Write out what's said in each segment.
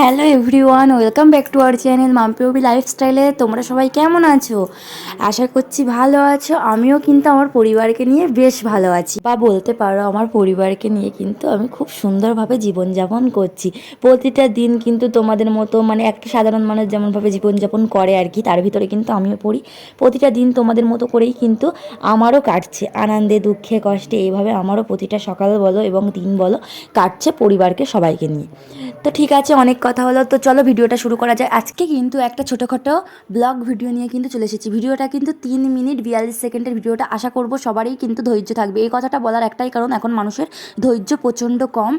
Hello everyone, welcome back to our channel মাম্পিওবি লাইফস্টাইলে। তোমরা সবাই কেমন আছো? আশা করছি ভালো আছো। আমিও কিন্তু আমার পরিবারকে নিয়ে বেশ ভালো আছি। বা বলতে পারো, আমার পরিবারকে নিয়ে কিন্তু আমি খুব সুন্দরভাবে জীবনযাপন করছি। প্রতিটা দিন কিন্তু তোমাদের মতো মানে একটা সাধারণ মানুষ যেমনভাবে জীবনযাপন করে আর কি, তার ভিতরে কিন্তু আমিও পড়ি। প্রতিটা দিন তোমাদের মতো করেই কিন্তু আমারও কাটছে। আনন্দে, দুঃখে, কষ্টে এইভাবে আমারও প্রতিটা সকাল বলো এবং দিন বলো কাটছে পরিবারকে সবাইকে নিয়ে। তো ঠিক আছে, অনেক কথা হলো, তো চলো ভিডিওটা শুরু করা যায় আজকে কিন্তু একটা ছোটোখাটো ব্লগ ভিডিও নিয়ে কিন্তু চলে এসেছি। ভিডিওটা কিন্তু তিন মিনিট বিয়াল্লিশ সেকেন্ডের ভিডিওটা আশা করব সবারই কিন্তু ধৈর্য থাকবে। এই কথাটা বলার একটাই কারণ, এখন মানুষের ধৈর্য প্রচণ্ড কম।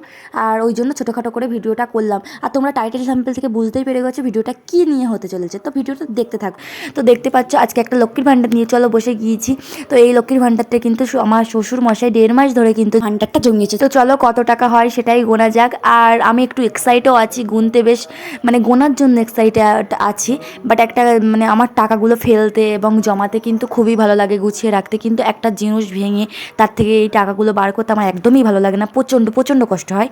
আর ওই জন্য ছোটোখাটো করে ভিডিওটা করলাম। আর তোমরা টাইটেল স্যাম্পল থেকে বুঝতেই পেরে গেছো ভিডিওটা কী নিয়ে হতে চলেছে। তো ভিডিওটা দেখতে থাক। তো দেখতে পাচ্ছ, আজকে একটা লক্ষ্মীর ভাণ্ডার নিয়ে চলো, বসে গিয়েছি। তো এই লক্ষ্মীর ভাণ্ডারটা কিন্তু আমার শ্বশুর মশাই দেড় মাস ধরে কিন্তু ভাণ্ডারটা জমিয়েছে। তো চলো কত টাকা হয় সেটাই গোনা যাক। আর আমি একটু এক্সাইটও আছি, গুনতে বেশ মানে গোনার জন্য এক্সাইটেড আছি বাট একটা মানে আমার টাকাগুলো ফেলতে এবং জমাতে কিন্তু খুবই ভালো লাগে, গুছিয়ে রাখতে। কিন্তু একটা জিনিস ভেঙে তার থেকে এই টাকাগুলো বার করতে আমার একদমই ভালো লাগে না, প্রচণ্ড প্রচণ্ড কষ্ট হয়।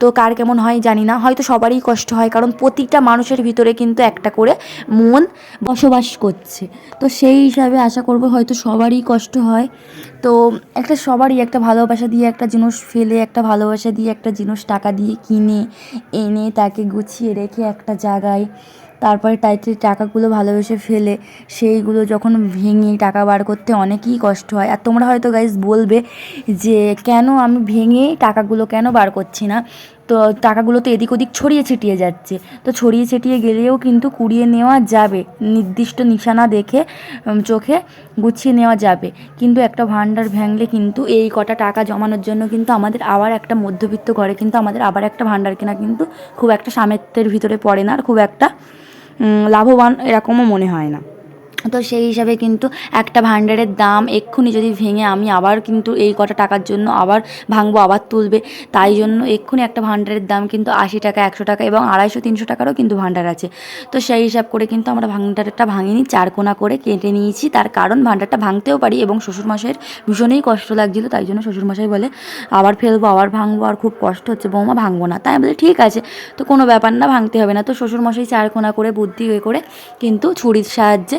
তো কার কেমন হয় জানি না, হয়তো সবারই কষ্ট হয়, কারণ প্রতিটা মানুষের ভিতরে কিন্তু একটা করে মন বসবাস করছে। তো সেই হিসাবে আশা করব হয়তো সবারই কষ্ট হয়। তো একটা সবারই একটা ভালোবাসা দিয়ে একটা জিনিস ফেলে, একটা ভালোবাসা দিয়ে একটা জিনিস টাকা দিয়ে কিনে, এনে তাকে গুছিয়ে রেখে একটা জায়গায়, তারপরে তাইতে টাকাগুলো ভালোবেসে ফেলে, সেইগুলো যখন ভেঙে টাকা বার করতে অনেকই কষ্ট হয়। আর তোমরা হয়তো গাইজ বলবে যে কেন আমি ভেঙে টাকাগুলো কেন বার করছি না? তো টাকাগুলো তো এদিক ওদিক ছড়িয়ে ছিটিয়ে যাচ্ছে। তো ছড়িয়ে ছিটিয়ে গেলেও কিন্তু কুড়িয়ে নেওয়া যাবে। নির্দিষ্ট নিশানা দেখে চোখে গুছিয়ে নেওয়া যাবে। কিন্তু একটা ভাণ্ডার ভাঙলে কিন্তু এই কটা টাকা জমানোর জন্য কিন্তু আমাদের আবার একটা মধ্যবিত্ত ঘরে কিন্তু আমাদের আবার একটা ভাণ্ডার কেনা কিন্তু খুব একটা সামর্থ্যের ভিতরে পড়ে না। আর খুব একটা লাভবান এরকমও মনে হয় না। তো সেই হিসাবে কিন্তু একটা ভাণ্ডারের দাম এক্ষুনি যদি ভেঙে আমি আবার কিন্তু এই কটা টাকার জন্য আবার ভাঙবো, আবার তুলবে। তাই জন্য এক্ষুনি একটা ভাণ্ডারের দাম কিন্তু আশি টাকা, একশো টাকা এবং আড়াইশো, তিনশো টাকারও কিন্তু ভাণ্ডার আছে। তো সেই হিসাব করে কিন্তু আমরা ভাণ্ডারটা ভাঙিনি, চারকোনা করে কেটে নিয়েছি। তার কারণ ভাণ্ডারটা ভাঙতেও পারি এবং শ্বশুরমশাইয়ের ভীষণই কষ্ট লাগছিল, তাই জন্য শ্বশুরমশাই বলে, আবার ফেলব, আবার ভাঙবো, আর খুব কষ্ট হচ্ছে, বৌমা ভাঙবো না। তাই বলি ঠিক আছে। তো কোনো ব্যাপার না, ভাঙতে হবে না। তো শ্বশুরমশাই চারকোনা করে, বুদ্ধি হয়ে করে কিন্তু ছুরির সাহায্যে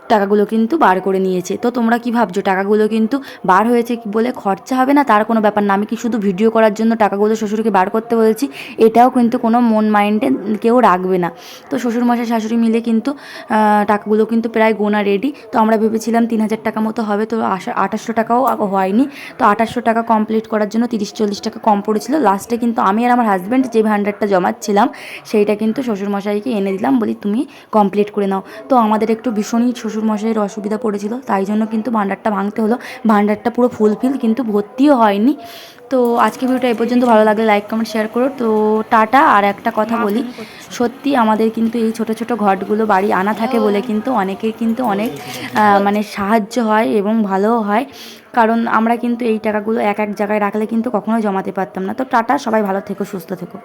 টাকাগুলো কিন্তু বার করে নিয়েছে। তো তোমরা কি ভাবছ? টাকাগুলো কিন্তু বার হয়েছে বলে খরচা হবে না? তার কোনো ব্যাপার না। আমি কি শুধু ভিডিও করার জন্য টাকাগুলো শ্বশুরকে বার করতে বলেছি? এটাও কিন্তু কোনো মন মাইন্ডে কেউ রাখবে না। তো শ্বশুরমশাই, শাশুড়ি মিলে কিন্তু টাকাগুলো কিন্তু প্রায় গোনা রেডি তো আমরা ভেবেছিলাম তিন হাজার টাকা মতো হবে। তো আশা, আঠাশশো টাকাও হয়নি। তো আঠাশশো টাকা কমপ্লিট করার জন্য তিরিশ, চল্লিশ টাকা কম পড়েছিল। লাস্টে কিন্তু আমি আর আমার হাজব্যান্ড যে ভান্ডারটা জমাচ্ছিলাম, সেইটা কিন্তু শ্বশুরমশাইকে এনে দিলাম। বলি, তুমি কমপ্লিট করে নাও। তো আমাদের একটু ভীষণই শ্বশুরমশাইয়ের অসুবিধা পড়েছিল তাই জন্য কিন্তু ভান্ডারটা ভাঙতে হলো। ভান্ডারটা পুরো ফুলফিল কিন্তু ভর্তিও হয়নি। তো আজকে ভিডিওটা এই পর্যন্ত ভালো লাগলে লাইক কমেন্ট শেয়ার করো। তো টাটা আর একটা কথা বলি সত্যি আমাদের কিন্তু এই ছোট ছোট ঘটগুলো বাড়ি আনা থাকে বলে কিন্তু অনেকের কিন্তু অনেক মানে সাহায্য হয় এবং ভালোও হয়। কারণ আমরা কিন্তু এই টাকাগুলো এক এক জায়গায় রাখলে কিন্তু কখনো জমাতে পারতাম না। তো টাটা সবাই ভালো থেকো সুস্থ থেকো।